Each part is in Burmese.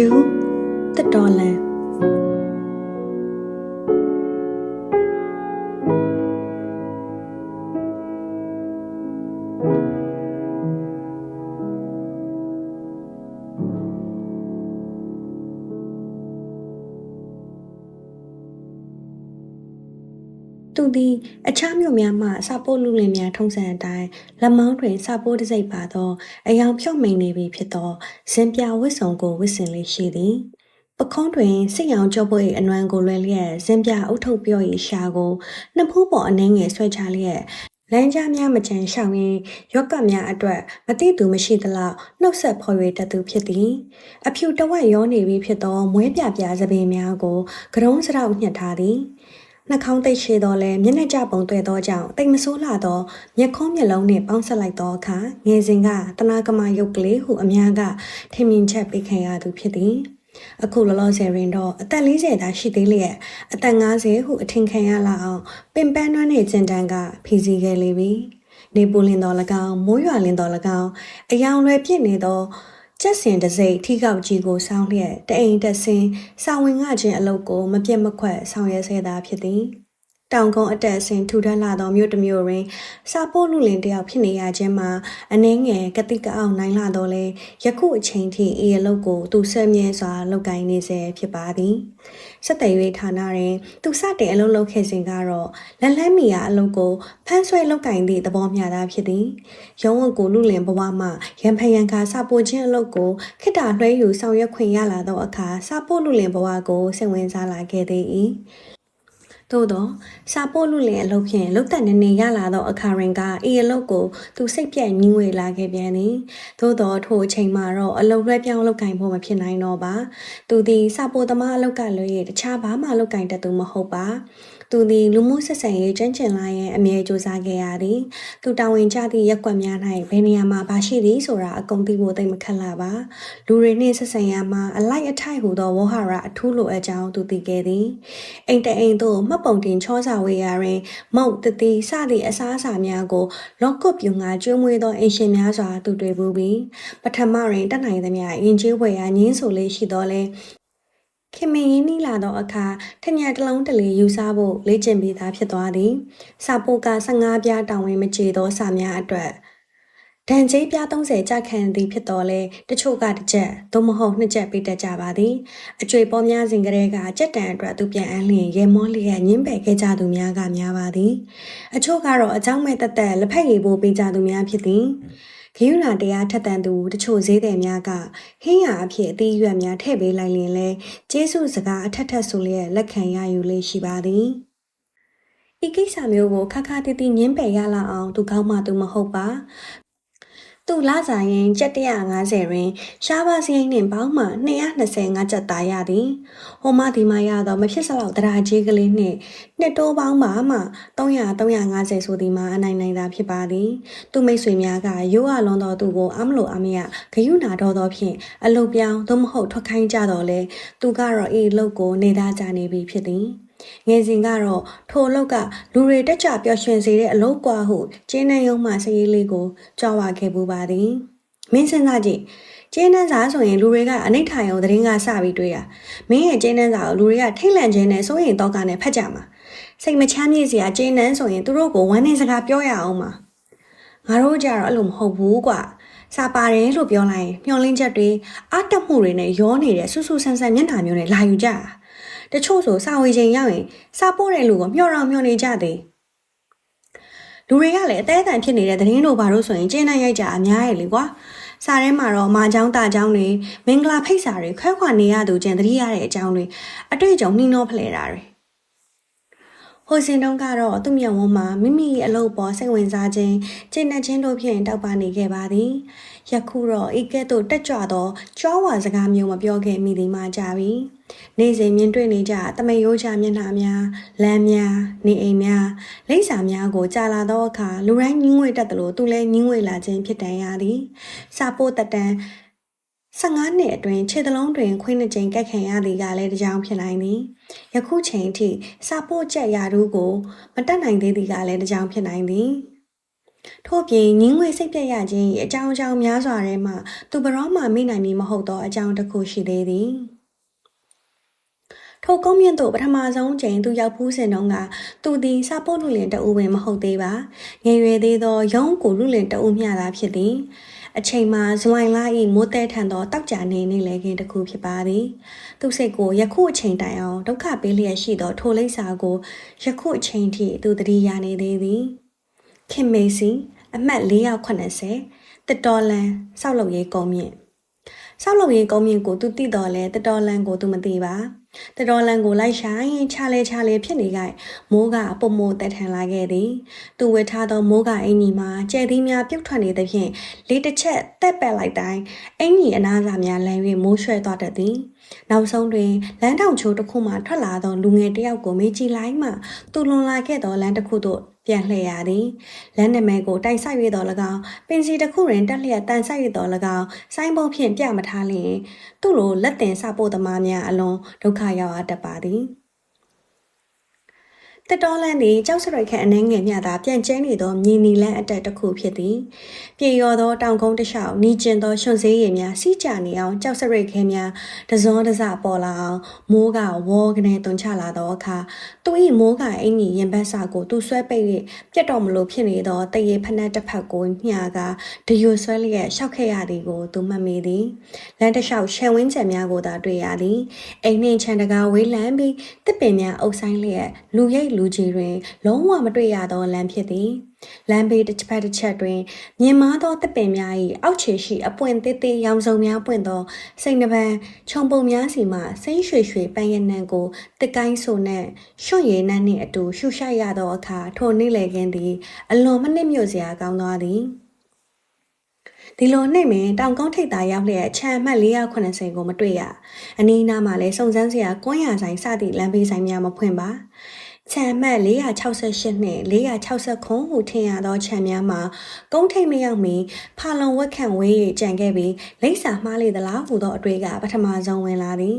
ဂျူးတက်တော်လန် မြို့များမှစာပို့လူလင်များထုံးစံအတိုင်းလက်မောင်းတွင်စာပို့တစ်စိပ်ပါသောအယောင်ဖြော့မိန်နေပြီဖြစ်သောဇင်ပြဝတ်စုံကိုဝတ်ဆင်လေးရှိသည်ပခုံးတွင်စစ်ရောင်ကြောပွေအနွမ်းကိုလွယ်လျက်ဇင်ပြအုပ်ထုပ်ပြော့၏ရှာကိုနှစ်ဖူးပေါ်အနှင်းငယ်ဆွဲချလျက်လမ်းကြားများမချန်ရှောင်ရင်းရော့ကတ်များအတွက်မတိသူမရှိသလောက်နှုတ်ဆက်ဖော်၍တတ်သူဖြစ်သည်အဖြူတဝက်ရောနေပြီဖြစ်သောမွေးပြပြစပင်များကိုကရုံးစရောက်ညှက်ထားသည် နှာခေါင်းသိပ်ရှည်တော့လဲမျက်နှာကျပုံတွေ့သောကြောင့်တိတ်မဆိုးလာသောမျက်ခုံးမျက်လုံးနှင့်ပေါင်းဆက်လိုက်သောအခါငယ်စဉ်ကတနာကမရုပ်ကလေးဟုအများကထင်မြင်ချက်ပေးခံရသူဖြစ်သည်အခုလောလောဆယ်ရင်တော့အသက်40သာရှိသေးလျက်အသက်50ဟုအထင်ခံရလာအောင်ပင်ပန်းနှွမ်းနေခြင်းတန်းကဖီစီခဲ့လေပြီနေပူလင်တော်၎င်းမိုးရွာလင်တော်၎င်းအယောင်လွယ်ပြစ်နေသော ကျက်စင်တစိမ့်ထိကောက်ကြီးကိုစောင်းလျက်တအိမ်တက်ဆင်းစာဝင်ငှခြင်းအလုပ်ကိုမပြတ်မခွက်ဆောင်ရွက်ဆဲသာဖြစ်သည် တောင်ကုန်းအတက်အဆင်းထူထပ်လာသောမြို့တစ်မြို့တွင်စာပို့လူလင်တယောက်ဖြစ်နေရခြင်းမှာအနှင်းငယ်ကတိကအောင်နိုင်လာတော့လေယခုအချိန်ထိအေးအလုပ်ကိုသူဆက်မြဲစွာလုပ်ကိုင်နေစေဖြစ်ပါသည်စက်တယ်၍ဌာနတွင်သူစတင်အလုပ်လုပ်ခဲ့စဉ်ကတော့လက်လက်မီယာအလုပ်ကိုဖမ်းဆွဲလုပ်ကိုင်သည့်သဘောမျှတာဖြစ်သည်ရုံးဝတ်ကိုလူလင်ဘဝမှရန်ဖရန်ခါစပို့ခြင်းအလုပ်ကိုခိတ္တလွှဲယူဆောင်ရွက်ခွင့်ရလာသောအခါစပို့လူလင်ဘဝကိုစိတ်ဝင်စားလာခဲ့သည်၏ သို့တော့စာပို့လူလင်အလုပ်ဖြင့်လုတ်တက်နေနေရလာသောအခါရင်ကဤအလုပ်ကိုသူစိတ်ပြတ်ညှင်းဝေလာခဲ့ပြန်သည်သို့တော့ထိုအချိန်မှာတော့အလုပ်လွှဲပြောင်းလုပ်ကင်ဖို့မဖြစ်နိုင်တော့ပါသူသည်စာပို့သမားအလုပ်ကလွှဲရတခြားဘာမှလုပ်ကင်တတ်သူမဟုတ်ပါ သူသည်လူမှုဆက်ဆံရေးကျွမ်းကျင်လာရင်အမြဲစူးစမ်းခဲ့ရသည်သူတာဝန်ကျသည့်ရက်ကွက်များ၌ဘယ်နေရာမှာဘာရှိသည်ဆိုတာအကုန်သိဖို့သိမခက်လာပါလူတွေနှင့်ဆက်ဆံရမှာအလိုက်အထိုက်ဟူသောဝဟရအထူးလိုအပ်ကြောင်းသူသိခဲ့သည်အိမ်တအိမ်သို့မှတ်ပုံတင်ချောစာဝေးရာတွင်မုတ်တတိစသည့်အစားအစာများကိုလော့ကုတ်ပြူငါကျွေးမွေးသောအိမ်ရှင်များစွာသူတွေ့ဘူးပြီးပထမတွင်တတ်နိုင်သမျှရင်ကျေးဝယ်ရာညင်းဆိုလေးရှိသောလဲ ခင်မင်းရင်းနှီးလာသောအခါထညက်တစ်လုံးတလေယူစားဖို့လေ့ကျင့်ပြီးသားဖြစ်သွားသည်စာပိုက15ပြားတောင်ဝင်မကြေသောစာများအတွက်ဒန်ကျေးပြား30ကြခံသည်ဖြစ်တော်လဲတချို့ကတစ်ချက်သို့မဟုတ်နှစ်ချက်ပေးတတ်ကြပါသည်အကျွေပေါ်များစဉ်ကလေးကကြက်တန်အတွက်သူပြန်အန်းလျင်ရေမောလျက်ညင်းပယ်ခဲ့ကြသူများကများပါသည်အချို့ကတော့အเจ้าမဲ့တက်တက်လက်ဖက်ရည်ပိုးပေးကြသူများဖြစ်သည် ဂိယူနာတရားထက်တန်သူတချို့ဈေးတယ်များကဟင်းရအဖြစ်အသီးရွက်များထည့်ပေးလိုက်ရင်လဲကျေးဇူးစကားအထက်ထက်ဆိုလျက်လက်ခံရယူလေးရှိပါသည်ဤကိစ္စမျိုးကိုခါခါတီတီညင်းပယ်ရလာအောင်သူကောင်းမှသူမဟုတ်ပါ သူလာစားရင်ကျက်150တွင်ရှားပါစရိတ်နှင့်ပေါင်းမှ225ကျပ်သားရသည်ဟိုမဒီမရတော့မဖြစ်စလောက်တရာကြီးကလေးနှင့်နှစ်တိုးပေါင်းမှမှ300 350ဆိုသည်မှာအနိုင်နိုင်တာဖြစ်ပါသည်သူမိတ်ဆွေများကရိုးအလွန်တော်သူကိုအမလို့အမရဂယုနာတော်သောဖြင့်အလုတ်ပြောင်းသို့မဟုတ်ထွက်ခိုင်းကြတော့လဲသူကတော့ဤလုတ်ကိုနေသားကြနေပြီဖြစ်သည် ငယ်စဉ်ကတော့ထိုအလုတ်ကလူတွေတက်ကြပျော်ရွှင်စေတဲ့အလုတ်ကွာဟုကျင်းနှံရုံမှစရေးလေးကိုကြောက်ဝခဲ့ပူပါသည်မင်းစဉ်းစားကြည့်ကျင်းနှန်းစာဆိုရင်လူတွေကအနိဋ္ဌာယုံသတင်းကစပြီးတွေ့ရမင်းရဲ့ကျင်းနှန်းစာကိုလူတွေကထိတ်လန့်ခြင်းနဲ့စိုးရိမ်တော့ကနဲ့ဖတ်ကြမှာစိတ်မချမ်းမြေ့စရာကျင်းနှန်းဆိုရင်သူတို့ကိုဝမ်းနေစကားပြောရအောင်မှာငါတို့ကြတော့အဲ့လိုမဟုတ်ဘူးကွာစာပါတယ်လို့ပြောလိုက်ရင်မျောလင်းချက်တွေအတက်မှုတွေနဲ့ရောနေတဲ့ဆူဆူဆန်းဆန်းမျက်နှာမျိုးနဲ့လာယူကြတာ တချို့ဆိုစာဝေချိန်ရောက်ရင်စာပို့တဲ့လူကိုမျှော်တော်မျှော်နေကြသေးလူတွေကလည်းအသေးအတန်ဖြစ်နေတဲ့သတင်းတို့ဘာလို့ဆိုရင်ကျင်းနိုင်ရိုက်ကြအများရဲ့လေကွာစာထဲမှာတော့မာချောင်းတာချောင်းတွေမင်္ဂလာဖိတ်စာတွေခွဲခွာနေရသူကျင်သတိရတဲ့အကြောင်းတွေအတွေ့အကြုံနှီးနှောဖလှယ်တာတွေ ဟိုစင်တုံးကတော့သူ့မျက်ဝန်းမှာမိမိရဲ့အလုပ်ပေါ်စိတ်ဝင်စားခြင်းကျင့်တဲ့ခြင်းတို့ဖြင့်တောက်ပနေခဲ့ပါသည်ယခုတော့ဤကဲ့သို့တက်ကြွသောကြွားဝါစကားမျိုးမပြောခဲ့မိသည်မှကြပြီနေ့စဉ်မြင်တွေ့နေကြတမရိုးချမျက်နှာများလမ်းများနေအိမ်များလိပ်စာများကိုကြာလာသောအခါလူတိုင်းညင်းငွေတက်သလိုသူလည်းညင်းငွေလာခြင်းဖြစ်တန်ရသည်စာပို့တတန် 15နှစ်အတွင်းခြေသလုံးတွင်ခွင်းနှစ်ကြိမ်ကက်ခံရသည်ကလည်းတကြောင်ဖြစ်နိုင်သည်ယခုချိန်ထိစာပို့ချက်ရာထူးကိုမတက်နိုင်သေးသည်ကလည်းတကြောင်ဖြစ်နိုင်သည်ထို့ပြင်ငင်းငွေစိတ်ပြည့်ရခြင်း၏အကြောင်းအကြောင်းများစွာထဲမှသူဘရောမှမိနိုင်မည်မဟုတ်သောအကြောင်းတစ်ခုရှိသေးသည်ထိုကုန်းမြင့်သို့ပထမဆုံးချိန်သူရောက်ဖူးစဉ်တုန်းကသူသည်စာပို့လူလင်တအူပင်မဟုတ်သေးပါငယ်ရွယ်သေးသောရုံးကိုလူလင်တအူမျှသာဖြစ်သည် အချိန်မှာဇွိုင်လာ၏မိုးတဲထန်သောတောက်ကြနေနေလေခင်တစ်ခုဖြစ်ပါသည်သူစိတ်ကိုယခုအချိန်တိုင်အောင်ဒုက္ခပေးလျက်ရှိသောထိုလိပ်စာကိုယခုအချိန်ထိသူတတိယနေသေးသည်ခင်မေစီအမှတ်480တတော်လန်ဆောက်လုပ်ရေးကုန်းမြင့် ဆောက်လုပ်ရေးကုန်းမြင့်ကိုသူသိတော်လဲတတော်လန်ကိုသူမသိပါတတော်လန်ကိုလိုက်ရှာရင်ခြားလဲခြားလဲဖြစ်နေကြမိုးကပုံမိုတက်ထန်လာခဲ့သည်သူဝတ်ထားသောမိုးကအင်ကြီးမှာကျဲသီးများပြုတ်ထွက်နေသဖြင့်လေးတစ်ချက်တက်ပက်လိုက်တိုင်းအင်ကြီးအနားစာများလမ်း၍မိုးရွှဲသွားတတ်သည်နောက်ဆုံးတွင်လမ်းတောင်ချိုးတစ်ခုမှထွက်လာသောလူငယ်တစ်ယောက်ကိုမေးကြည့်လိုက်မှသူလွန်လာခဲ့သောလမ်းတစ်ခုသို့ ပြန်လှည့်ရသည်လမ်းနမဲကိုတိုင်ဆိုင်ရသော၎င်းပင်စီတစ်ခုတွင်တက်လျက်တန်ဆိုင်ရသော၎င်းဆိုင်းဘုတ်ဖြင့်ပြမထားလျင်သူ့လိုလက်တင်စပို့သမားများအလွန်ဒုက္ခရောက်အပ်တတ်ပါသည် တက်တော်လန်သည်ကြောက်စရိုက်ခန့်အနှဲငယ်မြသာပြန့်ကျဲနေသောမြေနီလန်းအတက်တစ်ခုဖြစ်သည်ပြေရောသောတောင်ကုန်းတစ်လျှောက်နီးကျင်သောရွှွန်စေးရည်များစီးကြနေအောင်ကြောက်စရိုက်ခဲများတစုံတစပေါ်လာအောင်မိုးကဝေါကနေတွန်ချလာသောအခါသူ၏မိုးကအင်ကြီးရင်ဘတ်စာကိုသူဆွဲပိတ်၍ပြတ်တော်မလို့ဖြစ်နေသောတရေဖက်နှက်တစ်ဖက်ကိုညှာကဒယူဆွဲလျက်ရှောက်ခဲ့ရသည်ကိုသူမှတ်မိသည်လမ်းတစ်လျှောက်ရှယ်ဝင်းချက်များကိုသာတွေ့ရသည်အိမ်နှင့်ခြံတကာဝေးလန်းပြီးတစ်ပင်များအုပ်ဆိုင်လျက်လူရိတ်လူကြီးတွင် လုံးဝမတွေ့ရသောလမ်းဖြစ်သည်လမ်းဘေးတစ်ဖက်တစ်ချက်တွင်မြင်မာသောတပ်ပင်များ၏အောက်ခြေရှိအပွင့်သေးသေးရောင်စုံများပွင့်သောစိတ်နှပန်းခြုံပုံများစီမှစိမ့်ရွှေရွှေပန်းရနံကိုတစ်ကိုင်းဆိုနှင့်ရွှွရည်နှန်းနှင့်အတူရှူရှိုက်ရသောအခါထိုနေ့လေခင်းသည် အလွန်မနစ်မြို့စရာကောင်းသွားသည်ဒီလိုနှိမ့်မင်တောင်ကုန်းထိပ်သာရောက်လျက်ခြံအမှတ်480ကိုမတွေ့ရအနီးနားမှာလည်းစုံစမ်းစရာကွန်းရဆိုင်စသည့်လမ်းဘေးဆိုင်များမဖွင့်ပါ ခြံမှတ်468နှင့်460ခုဟုထင်ရသောခြံများမှာကုန်းထိပ်မရောက်မီဖာလုံဝက်ခန့်ဝေး၍ကြံခဲ့ပြီးလိပ်စာမှားလေသလားဟုသောအတွေ့ကပထမဆုံးဝင်လာသည်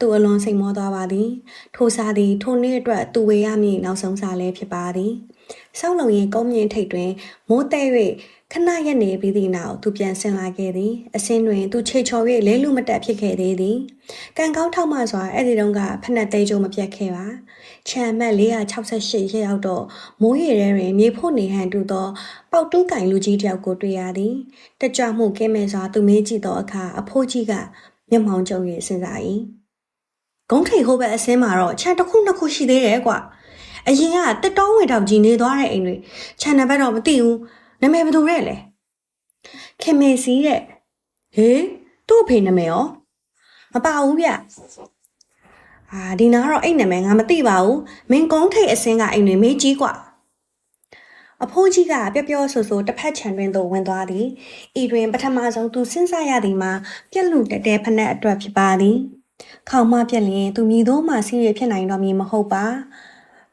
သူအလွန်စိတ်မောသွားပါသည်ထိုစားသည်ထိုနေ့အတွက်သူဝေရမည်နောက်ဆုံးစားလည်းဖြစ်ပါသည်ဆောင်းလုံရင်ကုန်းမြင့်ထိပ်တွင်မိုးတဲ၍ခဏရက်နေပြီးသည့်နောက်သူပြန်ဆင်းလာခဲ့သည်အစင်းတွင်သူခြေချော်၍လဲလူမတက်ဖြစ်ခဲ့သေးသည်ကံကောင်းထောက်မှစွာအဲ့ဒီတုန်းကဖက်နှက်သေးကြုံမပြတ်ခဲ့ပါ ချမ်းမက်468ရက်ရောက်တော့မိုးရေထဲတွင်မြေဖို့နေဟန်တူသောပေါက်တူးကင်လူကြီးတယောက်ကိုတွေ့ရသည်တကြွမှုကင်းမဲ့စွာသူမေးကြည့်သောအခါအဖိုးကြီးကမျက်မှောင်ကျုံ၍စဉ်းစား၏ဂုံးထိတ်ဟိုဘက်အစင်းမှာတော့ခြံတစ်ခုနှစ်ခုရှိသေးတယ်ကွာအရင်ကတက်တောဝင်တောက်ကြီးနေသွားတဲ့အိမ်တွေခြံနံပါတ်တော့မသိဘူးနာမည်ဘယ်သူရဲလဲခင်မေစီတဲ့ဟေးသူ့အဖေနာမည်ရောမပါဘူးဗျ အာဒီနာကတော့အိမ်နာမည်ငါမသိပါဘူးမင်းကုန်းထိတ်အစင်းကအိမ်တွေမေးကြီးกว่าအဖိုးကြီးကပျော့ပျော့ဆူဆူတစ်ဖက်ခြံတွင်သို့ဝင်သွားသည်ဤတွင်ပထမဆုံးသူစဉ်းစားရသည်မှာပြက်လူတက်တဲ့ဖက်နှက်အတွက်ဖြစ်ပါသည်ခေါင်းမပြက်လျင်သူမြည်သောမှစီးရဖြစ်နိုင်တော့မည်မဟုတ်ပါ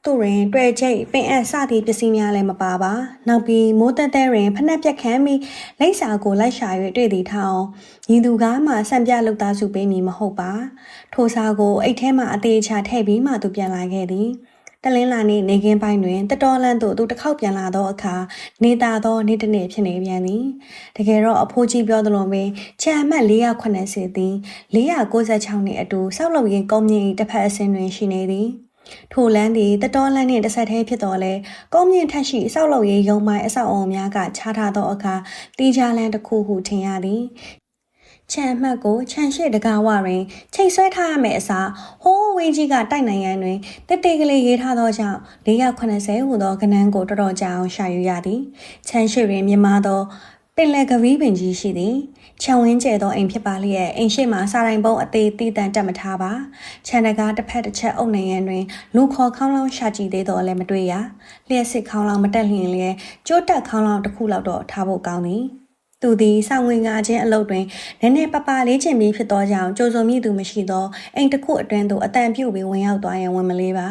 သူတွင်တွေ့ချိတ်ပင်အပ်စသည့်ပစ္စည်းများလည်းမပါပါနောက်ပြီးမိုးတက်တဲ့တွင်ဖက်နှက်ပြက်ခမ်းပြီးလိပ်စာကိုလိုက်ရှာ၍တွေ့သည်ထောင်ညီသူကားမှစံပြလုသားစုပေးမည်မဟုတ်ပါထိုစာကိုအိတ်ထဲမှအသေးချထည့်ပြီးမှသူပြန်လာခဲ့သည်တလင်းလာနေ့နေကင်းပိုင်းတွင်တတော်လန့်သို့သူတစ်ခေါက်ပြန်လာသောအခါနေသာသောနေ့တစ်နေ့ဖြစ်နေပြန်သည်တကယ်တော့အဖိုးကြီးပြောသလိုပင်ခြံအမှတ်480သည်496နှစ်အတူဆောက်လုပ်ရေးကုန်းမြင့်၏တစ်ဖက်အဆင်းတွင်ရှိနေသည် ထိုလန်းသည်တတော်လန်းနှင့်တစ်ဆက်တည်းဖြစ်တော်လဲကုန်းမြင့်ထက်ရှိအဆောက်လုပ်ရေးရုံမိုင်းအဆောက်အုံများကခြားထားသောအခါတီးခြားလန်းတစ်ခုဟုထင်ရသည်ခြံမှတ်ကိုခြံရှိတကားဝတွင်ချိတ်ဆွဲထားရမယ့်အစားဟိုးဝင်းကြီးကတိုက်နိုင်ရန်တွင်တက်တေကလေးရေးထားသောကြောင့်480ဟူသောကနန်းကိုတော်တော်ကြာအောင်ရှာယူရသည်ခြံရှိတွင်မြမသောပင်လယ်ကဝီးပင်ကြီးရှိသည် ခြံဝင်းကျဲသောအိမ်ဖြစ်ပါလျက်အိမ်ရှိမှစာတိုင်ပုံးအသေးတည်တံတက်မထားပါခြံတကားတစ်ဖက်တစ်ချက်အုပ်နေရန်တွင်လူခေါ်ခေါင်းလောင်းရှာကြည့်သေးတော့လည်းမတွေ့ရလျှက်စစ်ခေါင်းလောင်းမတက်လျင်လည်းကျိုးတက်ခေါင်းလောင်းတစ်ခုလောက်တော့ထားဖို့ကောင်းသည် သူသည်စောင့်ဝင်ငါချင်းအလုပ်တွင်နည်းနည်းပပလေးချင်ပြီးဖြစ်သောကြောင့်ကြိုးစုံမိသူမရှိသောအိမ်တစ်ခုအတွင်းသို့အတန်ပြုတ်ပြီးဝင်ရောက်သွားရင်ဝင်မလေးပါ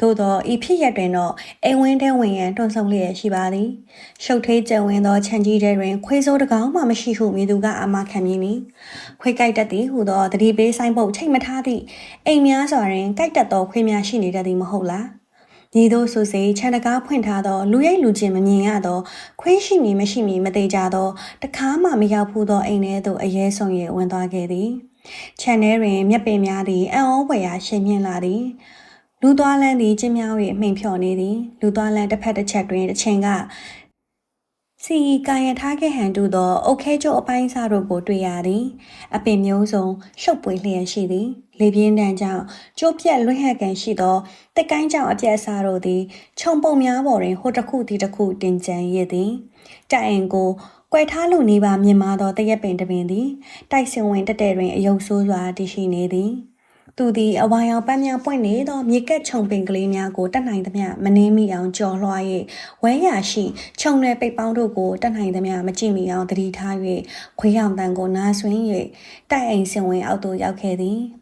သို့သောဤဖြစ်ရက်တွင်တော့အိမ်ဝင်းထဲဝင်ရန်တွန့်ဆုံလျက်ရှိပါသည်ရှုပ်သေးကြံဝင်သောခြံကြီးထဲတွင်ခွေးစိုးတကောင်မှမရှိဟုမိသူကအာမခံမည်နီခွေးကြိုက်တတ်သည်ဟုသောတတိပေးဆိုင်ပုတ်ချိတ်မထားသည့်အိမ်များစွာတွင်ကြိုက်တတ်သောခွေးများရှိနေတတ်သည်မဟုတ်လား ညီတို့ဆိုစေခြံတကားဖွင့်ထားသောလူရိပ်လူချင်းမမြင်ရသောခွေးရှိမည်မရှိမည်မသေးကြသောတခါမှမရောက်ဘူးသောအိမ်ထဲသို့အရေးဆုံး၍ဝင်သွားခဲ့သည်ခြံထဲတွင်မျက်ပင်များသည်အံ့ဩဖွယ်ရာရှင်မြင့်လာသည်လူသွားလန်းသည်ကျင်းမြောင်း၍မှိန်ဖြော်နေသည်လူသွားလန်းတစ်ဖက်တစ်ချက်တွင်တစ်ချိန်ကစီကာယထားခဲ့ဟန်တူသောအုတ်ခဲကျိုးအပိုင်းစားတို့ကိုတွေ့ရသည် အပင်မျိုးစုံရှုပ်ပွေလျက်ရှိသည် လေပြင်းတန်းကြောင့်ကျိုးပြက်လွင့်ဟက်ကန်ရှိသောတက်ကိုင်းကြောင့်အပြက်စားတို့သည်ခြုံပုံများပေါ်တွင်ဟိုတစ်ခုဒီတစ်ခုတင်ကြံရည်သည်တိုင်အင်ကိုကွယ်ထားလိုနေပါမြင်မာသောတရက်ပင်တပင်သည်တိုက်စင်ဝင်တက်တဲ့တွင်အယုံဆိုးစွာတည်ရှိနေသည်သူသည်အဝါရောင်ပန်းများပွင့်နေသောမြေကက်ခြုံပင်ကလေးများကိုတတ်နိုင်သမျှမနှင်းမိအောင်ကြော်လွှား၍ဝဲရရှိခြုံနယ်ပိတ်ပေါင်းတို့ကိုတတ်နိုင်သမျှမကြည့်မိအောင်တတိထား၍ခွေးရောင်တန်ကိုနားဆွင်း၍တိုက်အိမ်စင်ဝင်အောက်သို့ရောက်ခဲ့သည်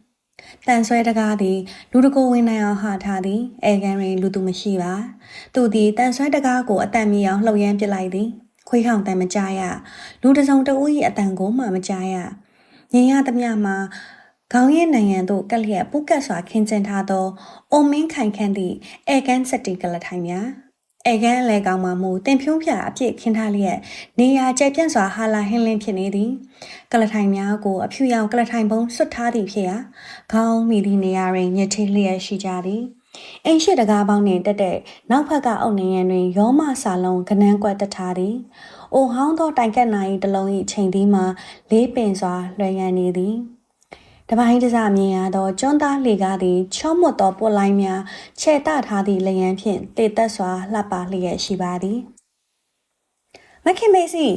တန်ဆွဲတကားသည်လူတကိုဝင်နိုင်အောင်ဟာထားသည်အဲကန်တွင်လူသူမရှိပါသူသည်တန်ဆွဲတကားကိုအတန်မီအောင်လှုပ်ရမ်းပစ်လိုက်သည်ခွေးခေါင်တန်မကြားရလူတစုံတဦး၏အတန်ကိုမှမကြားရငင်ရသမျှမှာခေါင်းရည်နိုင်ငံသို့ကက်လျက်ပုကတ်စွာခင်းကျင်းထားသောအုံမင်းခိုင်ခန့်သည့်အဲကန်စတီကလထိုင်များ အဲကန်အလဲကောင်းမှမူတင်ဖြုံးဖြာအပြည့်ခင်းထားလျက်နေရာကျဲပြန့်စွာဟာလာဟင်းလင်းဖြစ်နေသည်ကလထိုင်များကိုအဖြူရောင်ကလထိုင်ပုံဆွတ်ထားသည်ဖြစ်ရာခေါင်းမိသည့်နေရာတွင်ညစ်ထေးလျက်ရှိကြသည်အိမ်ရှိတကားပေါင်းနှင့်တက်တဲ့နောက်ဖက်ကအုပ်နေရန်တွင်ရောမစာလုံးကနန်းကွက်တထားသည်။အိုဟောင်းသောတိုင်ကက်နာ၏တလုံး၏ချိန်သီးမှာလေးပင်စွာလွှဲရန်နေသည်။ တပိုင်းတစမြင်ရသောကျွန်းသားလေကားသည်ချောမွတ်သောပွက်လိုင်းများခြေတထားသည့်လျံဖြင့်တေသက်စွာလှပလျက်ရှိပါသည်မခင်မေစီ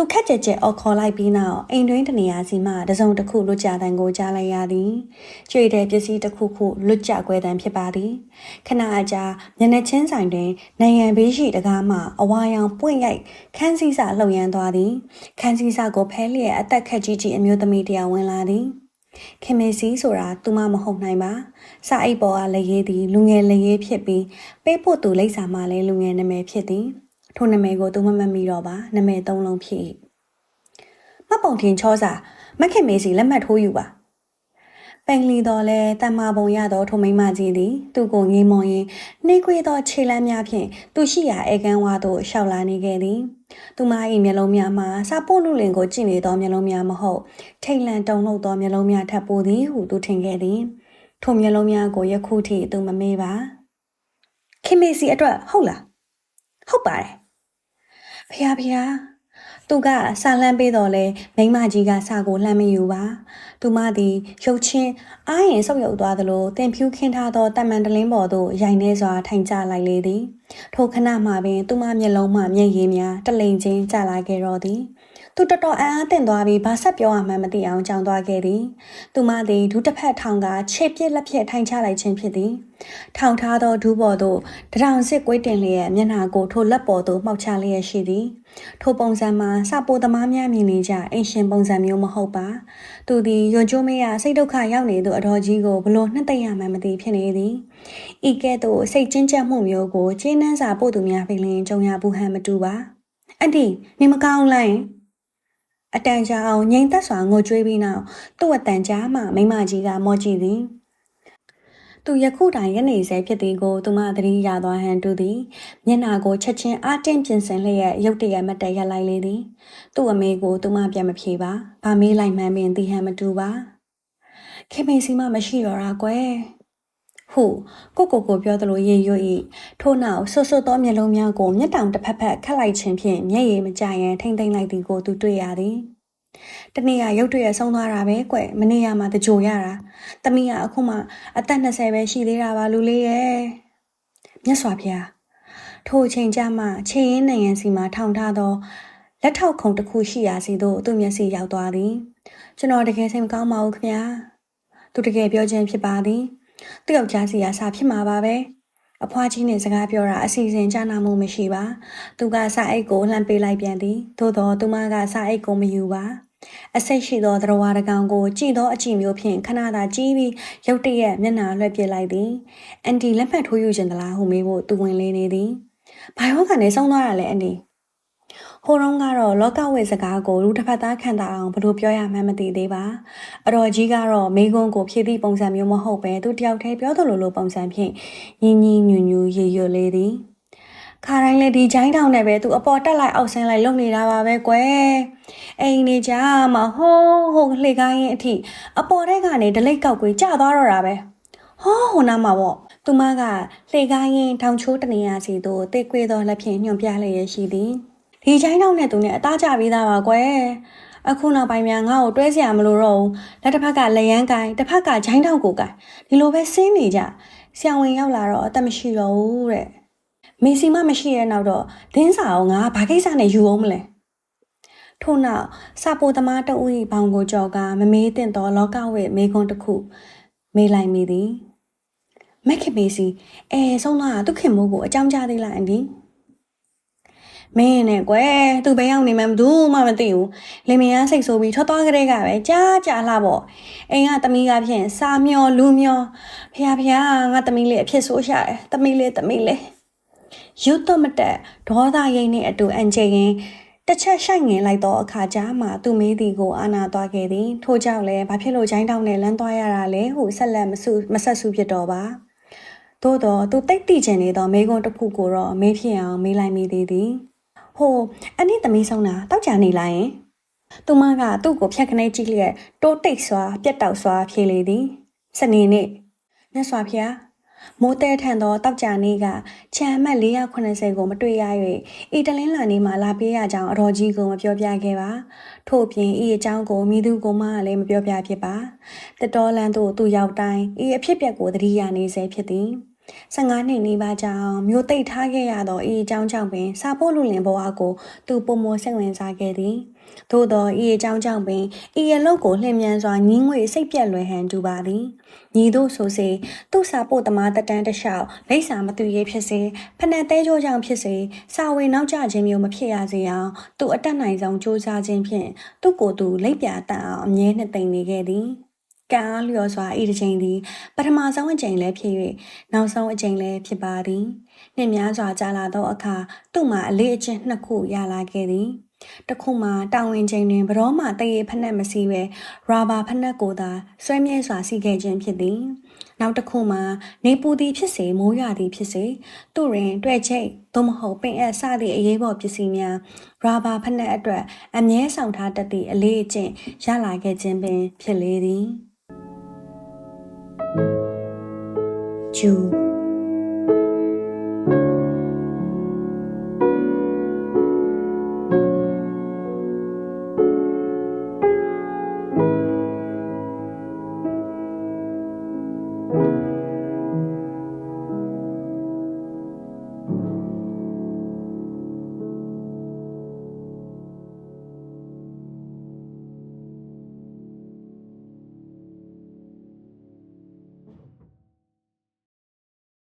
သူခက်ကြက်ကြက်အော်ခေါ်လိုက်ပြီးနောက်အိမ်တွင်းတနေရာစီမှတစုံတစ်ခုလွတ်ကြတန်ကိုကြားလိုက်ရသည်။ကျွေတဲ့ပစ္စည်းတစ်ခုခုလွတ်ကြကွဲတန်ဖြစ်ပါသည်။ခဏအကြာမျက်နှာချင်းဆိုင်တွင် နိုင်ငံဘေးရှိတကားမှအဝါရောင်ပွင့်ရိုက်ခန်းစည်းစာလှုပ်ရမ်းသွားသည်။ခန်းစည်းစာကိုဖဲလျက်အသက်ခက်ကြီးကြီးအမျိုးသမီးတယောက်ဝင်လာသည်။ခင်မေစီဆိုတာသူမမဟုတ်နိုင်ပါစာအိတ်ပေါ်ကလက်ရေးသည်လူငယ်လက်ရေးဖြစ်ပြီးပေးဖို့သူလိပ်စာမှလည်းလူငယ်နာမည်ဖြစ်သည် ထိုနာမည်ကိုသူမမမိတော့ပါနာမည်သုံးလုံးဖြစ်မပုံထင်ချောစာမခင်မေစီလက်မှတ်ထိုးယူပါပင်လီတော်လဲတမ္မာပုံရသောထိုမိမကြီးသည် သူ့ကိုငေးမွန်ရင်နှိကွေးသောခြေလမ်းများဖြင့်သူရှိရာအေကန်းဝါသို့ရှောက်လာနေခဲ့သည်သူမ၏မျက်လုံးများမှာစာပို့လူလင်ကိုကြည့်နေသောမျက်လုံးများမဟုတ်ထိတ်လန့်တုန်လှုပ်သောမျက်လုံးများထပ်ပိုသည်ဟုသူထင်ခဲ့သည်ထိုမျက်လုံးများကိုယခုထိသူမမေ့ပါခင်မေစီအတွက်ဟုတ်လားဟုတ်ပါတယ် ဖះဖះသူကစာလှမ်းပေးတော်လဲမိမကြီးကစာကိုလှမ်းမယူပါသူမသည်ရုပ်ချင်းအားရင်ဆုပ်ယုပ်သွားသလိုတင်ဖြူခင်းထားသောတမန်တလင်းပေါ်သို့ရိုင်နေစွာထိုင်ကျလိုက်လေသည်ထိုခဏမှပင်သူမမျက်လုံးမှမျက်ရည်များတလိမ်ချင်းကျလာခဲ့တော့သည် သူတော်တော်အံ့အားသင့်သွားပြီးဘာဆက်ပြောရမှန်းမသိအောင်ကြောင်သွားခဲ့သည်သူမသည်ဒူးတစ်ဖက်ထောင်ကခြေပြစ်လက်ဖြင့်ထိုင်ချလိုက်ခြင်းဖြစ်သည်ထောင်ထားသောဒူးပေါ်သို့တရောင်စစ်ကွေးတင်လျက်မျက်နှာကိုထိုလက်ပေါ်သို့မှောက်ချလျက်ရှိသည်ထိုပုံစံမှာစပိုသမားများမြင်နေကြအင်ရှင်ပုံစံမျိုးမဟုတ်ပါသူသည်ယွန်ကျိုးမေးရစိတ်ဒုက္ခရောက်နေသူအတော်ကြီးကိုဘလို့နှစ်သိမ့်ရမှန်းမသိဖြစ်နေသည်ဤကဲ့သို့စိတ်ကျဉ်ကျပ်မှုမျိုးကိုကျင်းနှန်းစာပို့သူများဖိလင်းကြုံရဘူးဟန်မတူပါအန်တီနေမကောင်းလိုက် အတန်ကြာအောင်ငိမ်သက်စွာငိုကြွေးပြီးနောက်သူ့အတန်ကြာမှမိမကြီးကမော့ကြည့်သည်သူယခုတိုင်ရနေဆဲဖြစ်သည်ကိုသူမသတိရသွားဟန်တူသည်မျက်နာကိုချက်ချင်းအားတင်းပြင်ဆင်လျက်ရုတ်တရက်မတ်တက်ရက်လိုက်လေသည်သူ့အမေကိုသူမပြန်မဖြေပါဗာမေးလိုက်မှန်းပင်သိဟန်မတူပါခင်မေစီမမရှိတော့တာကွယ် ဟုကိုကိုကိုပြောသလိုရေရွဤထို့နောက်ဆွဆွသောမျက်လုံးများကိုမျက်တောင်တစ်ဖက်ဖက်ခတ်လိုက်ခြင်းဖြင့်မျက်ရည်မကြရန်ထိမ့်သိမ့်လိုက်သည်ကိုသူတွေ့ရသည်တနေ့ကရုတ်တရက်ဆုံးသွားတာပဲကွမနေ့ကမှတကြိုရတာသမီးကအခုမှအသက်20ပဲရှိသေးတာပါလူလေးရဲ့မြတ်စွာဘုရားထိုအချိန်ကျမှခြေရင်းနိုင်ငံစီမှာထောင်ထားသောလက်ထောက်ခုံတစ်ခုရှိရာစီသို့သူ့မျက်စိရောက်သွားသည်ကျွန်တော်တကယ်စိတ်မကောင်းပါဘူးခင်ဗျာသူတကယ်ပြောခြင်းဖြစ်ပါသည် သူ့ယောက်ျားစီကစာဖြစ်မှာပါပဲအဖွားကြီးနဲ့စကားပြောတာအစီအစဉ်ကြနာမှုမရှိပါသူကစာအိတ်ကိုလှမ်းပေးလိုက်ပြန်သည်သို့တော့သူမကစာအိတ်ကိုမယူပါအစိတ်ရှိသောသရဝါတကောင်ကိုကြည့်သောအကြည့်မျိုးဖြင့်ခဏသာကြည့်ပြီးရုတ်တရက်မျက်နှာလွှဲပြလိုက်သည်အန်တီလက်မှတ်ထိုးယူခြင်းသလားဟုမေးဖို့သူဝင်လေးနေသည်ဘာရောကနေဆုံးသွားတာလဲအန်တီ ဟိုတုန်းကတော့လောကဝိစကားကိုလူတစ်ဖက်သားခံတာအောင်ဘယ်လိုပြောရမှန်းမသိသေးပါအတော်ကြီးကတော့မိကွန်းကိုဖြည့်သည့်ပုံစံမျိုးမဟုတ်ပဲသူတယောက်တည်းပြောသလိုလိုပုံစံဖြင့်ညီညီညွညွရေရွလေးသည်ခါတိုင်းလေဒီချိုင်းတောင်နဲ့ပဲသူအပေါ်တက်လိုက်အောက်ဆင်းလိုက်လုံနေတာပါပဲကွယ်အိမ်နေကြမှာဟိုးဟိုလှေကိုင်းရင်အထိအပေါ်ထဲကနေဒလိတ်ကောက်ကွေကျသွားတော့တာပဲဟောဟိုနားမှာပေါ့သူမကလှေကိုင်းရင်ထောင်ချိုးတနေရစီသို့တိတ်ကွေသောလက်ဖြင့်ညွှန်ပြလျက်ရှိသည် ဒီချိုင်းနောက်နဲ့သူနဲ့အသားကျပြီးသားပါကွယ်အခုနောက်ပိုင်းများငါ့ကိုတွဲစရာမလိုတော့ဘူးလက်တစ်ဖက်ကလယန်းကိုင်တစ်ဖက်ကချိုင်းတော့ကိုကိုင်ဒီလိုပဲဆင်းနေကြဆရာဝန်ရောက်လာတော့အသက်မရှိတော့ဘူးတဲ့မေစီမမရှိရဲ့နောက်တော့ဒင်းစာအောင်ငါဘာကိစ္စနဲ့ယူအောင်မလဲထို့နောက်စာပိုသမားတဦး၏ဘောင်ကိုကြော်ကမမေးသင့်သောလောကဝိမေခွန်းတစ်ခု မေးလိုက်မိသည်မက်ခင်မေစီအဲဆုံးသွားသူခင်မိုးကိုအကြောင်းကြားသေးလားအန်ဒီ မင်းနဲ့ကွယ်သူဘယ်ရောက်နေမှမသူမှမသိဘူးလင်မယားစိတ်ဆိုးပြီးထွက်သွားကြတဲ့ကပဲကြားကြားလှပေါ့အိမ်ကသမီးကဖြင့်စာမျောလူမျောဖះဖះငါသမီးလေးအဖြစ်ဆိုးရှာတယ်သမီးလေးသမီးလေးယူတော့မတက်ဒေါသရိတ်နဲ့အတူအန်ချေရင်တစ်ချက်ရှိုက်ငင်လိုက်တော့အခါကြားမှာသူမေးသည်ကိုအာနာသွားခဲ့သည်ထို့ကြောင့်လည်းဘာဖြစ်လို့ဂျိုင်းတောင်းနဲ့လမ်းသွားရတာလဲဟုဆက်လက်မဆူမဆက်ဆူဖြစ်တော့ပါသို့တော့သူတိတ်တိကျင်နေသောမိကွန်းတစ်ခုကိုတော့မေးဖြစ်အောင်မေးလိုက်မိသေးသည် ဟိုအနည်းသမီးဆုံးတာတောက်ကြနေလိုက်ရင်သူမကသူ့ကိုဖြတ်ခနဲကြည့်လျက်တိုးတိတ်စွာပြက်တောက်စွာဖြေလေသည်စနေနေ့မြတ်စွာဘုရားမိုးတဲထန်သောတောက်ကြနေကခြံအမှတ်480ကိုမတွေ့ရ၍ဤတလင်းလာနေမှလာပေးရကြောင်းအတော်ကြီးကိုမပြောပြခဲ့ပါထို့ပြင်ဤအကြောင်းကိုမိသူကိုမှလည်းမပြောပြဖြစ်ပါတတော်လန်သို့သူရောက်တိုင်းဤအဖြစ်ပြက်ကိုသတိရနေစေဖြစ်သည် 15နှစ်နီးပါးကြောင်မျိုးသိပ်ထားခဲ့ရသောဤအကြောင်းကြောင့်ပင်စာဖို့လူလင်ဘဝကိုသူပုံမစိတ်ဝင်စားခဲ့သည်သို့သောဤအကြောင်းကြောင့်ပင်ဤအလုပ်ကိုလှည့်မြန်စွာညင်းငွေစိတ်ပြက်လွယ်ဟန်တူပါသည်ညီတို့ဆိုစေသူ့စာဖို့သမားတတန်းတလျှောက်လိပ်စာမတူရေးဖြစ်စေဖနက်သေးကြိုးကြောင့်ဖြစ်စေစာဝင်နောက်ကျခြင်းမျိုးမဖြစ်ရစေအောင်သူအတက်နိုင်ဆုံးစူးစမ်းခြင်းဖြင့်သူ့ကိုယ်သူလိပ်ပြတန်အောင်အမြဲနှစ်သိမ့်နေခဲ့သည် ကံအားလျော်စွာဤတစ်ချိန်သည်ပထမဆုံးအချိန်လည်းဖြစ်၍နောက်ဆုံးအချိန်လည်းဖြစ်ပါသည်နှစ်များစွာကြာလာသောအခါသူ့မှာအလေးအကျင့်နှစ်ခုရလာခဲ့သည်တခုမှတောင်ဝင်ချိန်တွင်ဘရောမှတရေဖက်နှက်မစီးပဲရာဘာဖက်နှက်ကိုသာဆွဲမြဲစွာစီခဲ့ခြင်းဖြစ်သည်နောက်တစ်ခုမှနေပူသည်ဖြစ်စေမိုးရွာသည်ဖြစ်စေသူ့တွင်တွေ့ချိတ်သို့မဟုတ်ပင်အပ်စသည့်အရေးပေါ်ပစ္စည်းများရာဘာဖက်နှက်အတွက်အမြဲဆောင်ထားတတ်သည့်အလေးအကျင့်ရလာခဲ့ခြင်းပင်ဖြစ်လေသည် ကျူ